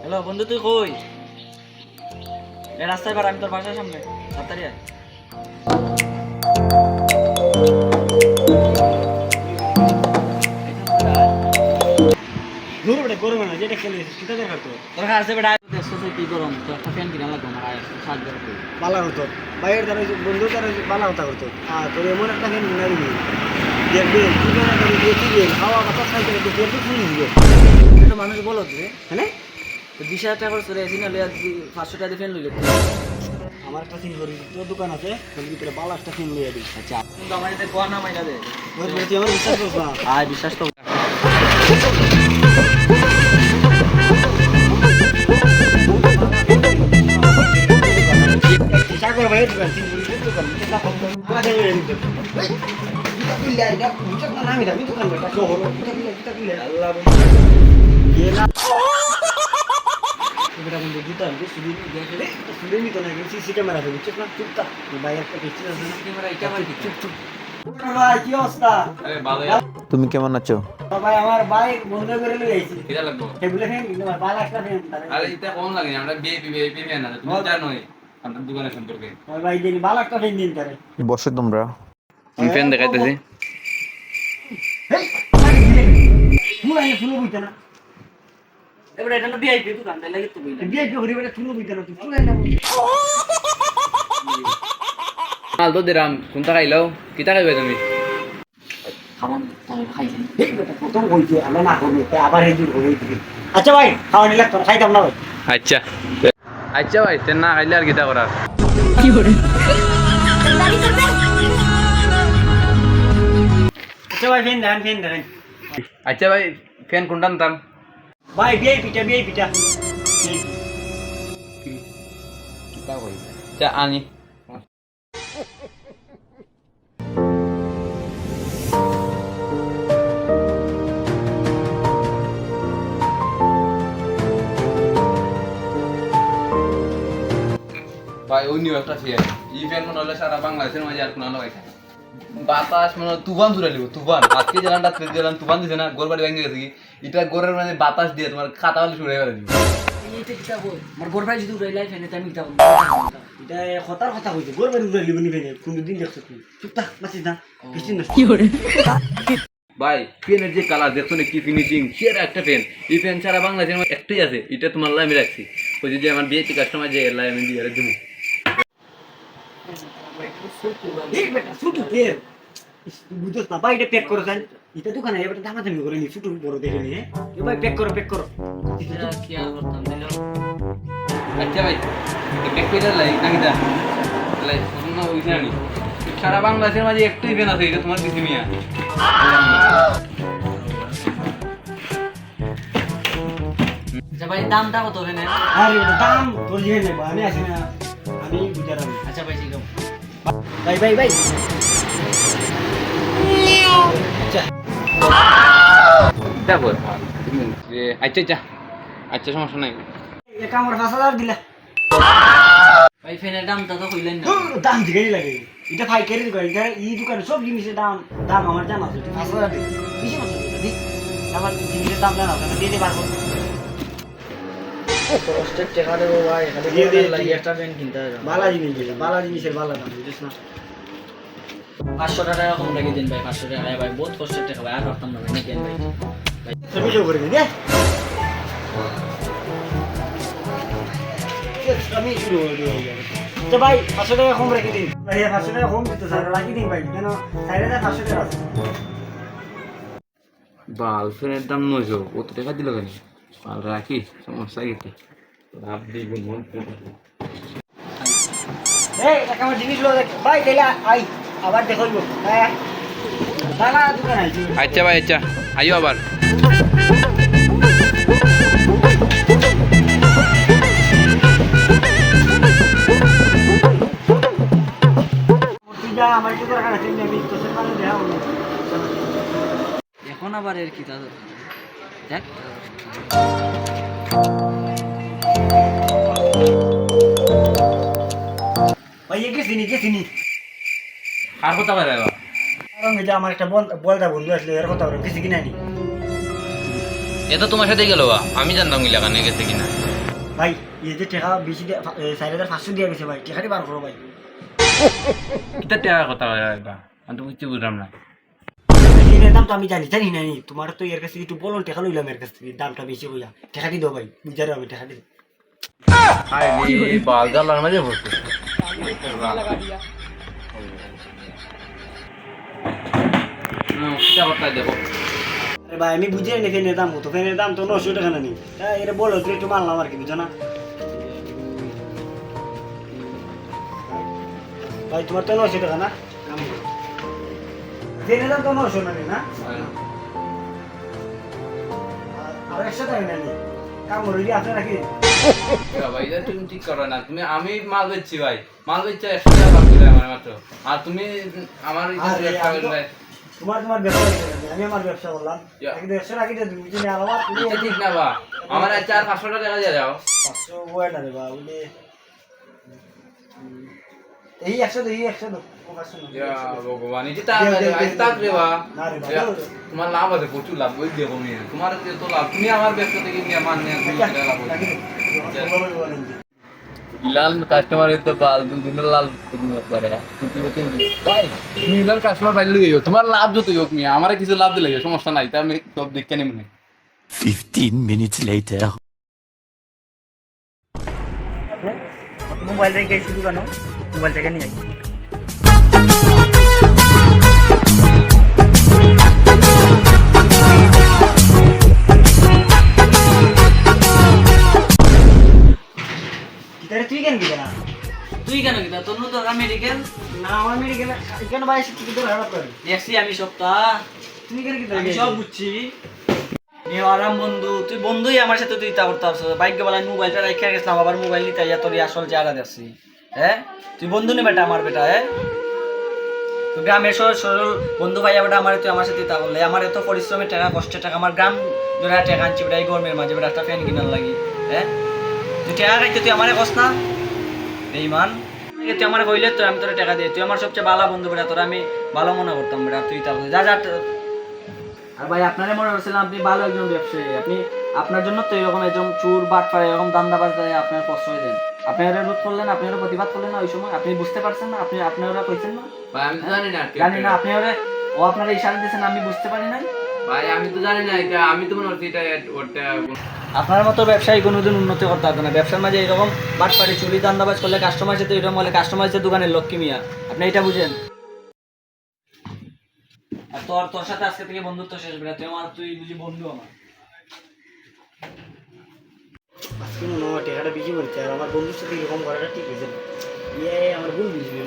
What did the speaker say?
Hello বন্ধু তুই কই? এ রাস্তায় পার আমি তোর বাসার সামনে। তাড়াতাড়ি আয়। দূর বেটা করবে না যেটা খেলে সেটা তো। বেটা দেখছ তো কি গরম? তো একটা ফ্যান কিনা লাগবে আমার আয় সাহায্য করে। বালা হতো। বাইরের বন্ধু বালা হতা করতো। আর তোর এমন একটা ফ্যান কিনা দিবি দেখবি তুই কেন করে দেখবি হাওয়া খাইতে দেখবি তুই ফুল দিবে কিন্তু মানুষ বলো তুই হ্যাঁ তো বিশ হাজার টাকা করে একটা একটা এতে গোয়া না আমার দেখে একটা এটা চুপ ভাই কি অবস্থা তুমি কেমন আছো? ভাই আমার বাইক বন্ধ করে লই আইছি লাগবো? টেবিলে ফ্যান কিন্তু ভালো একটা ফ্যান আরে এটা কম লাগে না, আমরা বিএপি বিএপি ফ্যান আছে তুমি জানোই আমাদের দোকানের সম্পর্কে। ভাই দিন ভালো একটা ফ্যান দিন তারে। বসে তোমরা। আমি ফ্যান দেখাইতেছি তো করি দিলাম কোনটা খাইলাও কিটা খাইবে তুমি আচ্ছা ভাই খাওয়া নিলে তোর খাইতাম না ভাই আচ্ছা আচ্ছা ভাই তেন না খাইলে আর কিটা করার আচ্ছা ভাই ফ্যান দেখান ফ্যান দেখান আচ্ছা ভাই ফ্যান কোনটা আনতাম ভাই বিয়ে পিঠা বিয়ে পিঠা আচ্ছা আনি ভাই ওই নিউ একটা ফ্যান এই ফ্যান মনে হলে সারা বাংলাদেশের মাঝে আর কোনো লাগাইছে না। বাতাস মানে তুফান ধরে নিব তুফান। আজকে জেলান রাত্রে জেলান তুফান দিছে না গোর বাড়ি ভেঙে গেছে কি? এটা গোরের মানে বাতাস দিয়ে তোমার খাতা বালি দিবে এইটা আমার গোরবাই যদি উড়াই লাই ফেনে আমি কিতা বল এটা কথার কথা কইছে গোর বাড়ি উড়াই লিবনি ফেনে কোনদিন দেখছ তুই চুপ থাক বাঁচিস না কিছু না ভাই পেনের যে কালার দেখছ না কি ফিনিশিং সেরা একটা পেন এই পেন ছাড়া বাংলাদেশের একটাই আছে এটা তোমার লাইমে রাখছি। ওই যে আমার বিয়েতে কাস্টমার যে লাই আমি দিয়ে দেবো। এই বেটা শুধু তেল বুঝছ না ভাই এটা প্যাক করো দেন এটা দোকানে এবার দামা করে নি ছোট বড় দেখে নি এ ভাই প্যাক করো প্যাক করো। এটা কি আর করতাম দিল? আচ্ছা ভাই ব্যাক পেটার লাই নাকি দা? লাই শোনো ওই জানি সারা বাংলাদেশের মাঝে একটাই পেন আছে এটা তোমার দিদি মিয়া। আচ্ছা ভাই দামটা কত আরে দাম তোর জিহে নেব আমি আসি না। আমি আচ্ছা ভাই ঠিক ভাই ভাই ভাই। আচ্ছা। আচ্ছা আচ্ছা আচ্ছা সমস্যা নাই। এক পাঁচ হাজার দিলা। ভাই ফেনের দামটা তো কইলেন না। দাম দিকেই লাগে। এটা পাইকারি দোকান এটা এই দোকানে সব জিনিসের দাম দাম আমার জানা আছে। পাঁচ হাজার দিবি বেশি আমার জিনিসের দাম জানা আছে দিতে পারব। কষ্টের টাকা ভাই জিনিস দাম বুঝিস না তো বাল ফ্যানের দাম টাকা দিল কেন? বাল রাখি সমস্যা গেছে লাভ দিব মন এই আমার জিনিসগুলো দেখ। ভাই তাহলে আই আবার দেখো হ্যাঁ। আচ্ছা ভাই আচ্ছা। আইও আবার। এখন আবার এর কি তা দেখ। ভাই চিনি কে চিনি? আর কথা পারে আর আমি যে আমার একটা বল- বলদা বন্ধু আসলে এর কথা বলে কিছু কিনা নি? এ তো তোমার সাথে গেল আমি জানতাম গিলা কানে গেছে কিনা। ভাই এই যে টাকা বেশি দিয়ে চার হাজার পাঁচশো দিয়ে গেছে ভাই। টাকাটি বার করো ভাই। কিতা টাকা কথা আমি তো কিছু বুঝলাম না। দিনের দাম তো আমি জানি জানি না তোমার তো এর কাছ একটু বলো, টাকা লইলাম এর কাছ থেকে, দামটা বেশি হইয়া টাকাটি দাও ভাই বুঝারো আমি টাকাটি দাও। এই বাল জালার মাঝে পড়ছে কিতা কথা দেখো আরে ভাই, আমি বুঝি নি দাম কত। ফেনের দাম তো নশো টাকা না নি তুই আর কি না? ভাই, তোমার তো নশো টাকা না? ফেনের দাম তো নশো না? না আর একশো টাকা না নি? কামড় আছে নাকি ভাই তুমি ঠিক করো না। তুমি আমি মাল বেচছি ভাই। মাল বেচছি একশো টাকা লাভ দিলে আমার মাত্র। আর তুমি আমার এই আমি তোমার তোমার ব্যবসা আমার ব্যবসা করলাম। ইয়া। একশো রাখি তুমি আলাদা তুমি এটা ঠিক না বা আমার আর চার পাঁচশো টাকা দিয়ে যাও পাঁচশো বয় না রে বা এই একশো এই একশো তোমার লাভ আছে প্রচুর লাভ ওই দেখো মেয়ে তোমার যে তো লাভ। তুমি আমার ব্যবসা থেকে নিয়ে মান নিয়ে তুমি রাখি, টাকা লাভ রাখি দে। বলো, বলো, বলো। লাল কাস্টমার তো বাল দুদিন লাল করে তুমি লাল কাস্টমার পাইলে গিয়ে তোমার লাভ যত হোক মিয়া আমার কিছু লাভ দিলে সমস্যা নাই তা আমি সব দেখে নিব না। 15 minutes later. মোবাইল রেখে শুধু কেন মোবাইল থেকে নিয়ে তুই কেন দিবে না? তুই কেন কিনা তোর তো মেডিকেল না আমার মেডিকেল কেন ভাই কি তোর খারাপ করে? দেখছি আমি সপ্তাহ তুই কেন কি আমি সব বুঝছি। নিয়ে আরাম বন্ধু। তুই বন্ধুই আমার সাথে তুই তা করতে পারছ বাইক বেলায় মোবাইলটা রেখে গেছিলাম আবার মোবাইল নিতে তোর এই আসল চেহারা দেখছি। হ্যাঁ? তুই বন্ধু নে বেটা আমার বেটা হ্যাঁ? গ্রামের সরল সরল বন্ধু ভাইয়া বেটা, আমার তুই আমার সাথে তা আমার এত পরিশ্রমের টাকা, কষ্টের টাকা, আমার গ্রাম ধরে টাকা আনছি বেটা, এই গরমের মাঝে বেটা, একটা ফ্যান কিনার লাগি হ্যাঁ? তুই টাকা খাইতে, তুই আমারে কস না? বেইমান। তুই আমার কইলে তো আমি তোর টাকা দিই। তুই আমার সবচেয়ে ভালো বন্ধু বেটা, তোর আমি ভালো মনে করতাম বেটা, তুই তা যা যা আর ভাই, আপনারে মনে করছিলাম আপনি ভালো একজন ব্যবসায়ী। আপনি আপনার জন্য তো এরকম একজন চুর বাট পারে এরকম দান্দা দেয় আপনার প্রশ্রয় দেন আপনি ওরা রোধ করলেন আপনি ওরা প্রতিবাদ করলেন না ওই সময় আপনি বুঝতে পারছেন না আপনি আপনি ওরা কইছেন না? ভাই আমি তো জানি না জানি না আপনি ওরা ও আপনারা ইশারা দিয়েছেন আমি বুঝতে পারি নাই। ভাই আমি তো জানি না এটা আমি তো মনে হচ্ছে এটা ওটা আপনার মতো ব্যবসায়ী কোনোদিন উন্নতি করতে পারবে না। ব্যবসার মাঝে এরকম বাটপাড়ি চুরি দান্দাবাজ করলে কাস্টমার সাথে এরকম বলে কাস্টমার সাথে দোকানের লক্ষ্মী মিয়া। আপনি এটা বুঝেন? আর তোর তোর সাথে আজকে থেকে বন্ধুত্ব শেষ বেড়া তুই আমার তুই বুঝি বন্ধু আমার। আজকে মনে হয় টেকাটা বেশি পড়ছে আর আমার বন্ধুর সাথে এরকম করাটা ঠিক হয়েছে ইয়ে আমার ভুল বুঝলি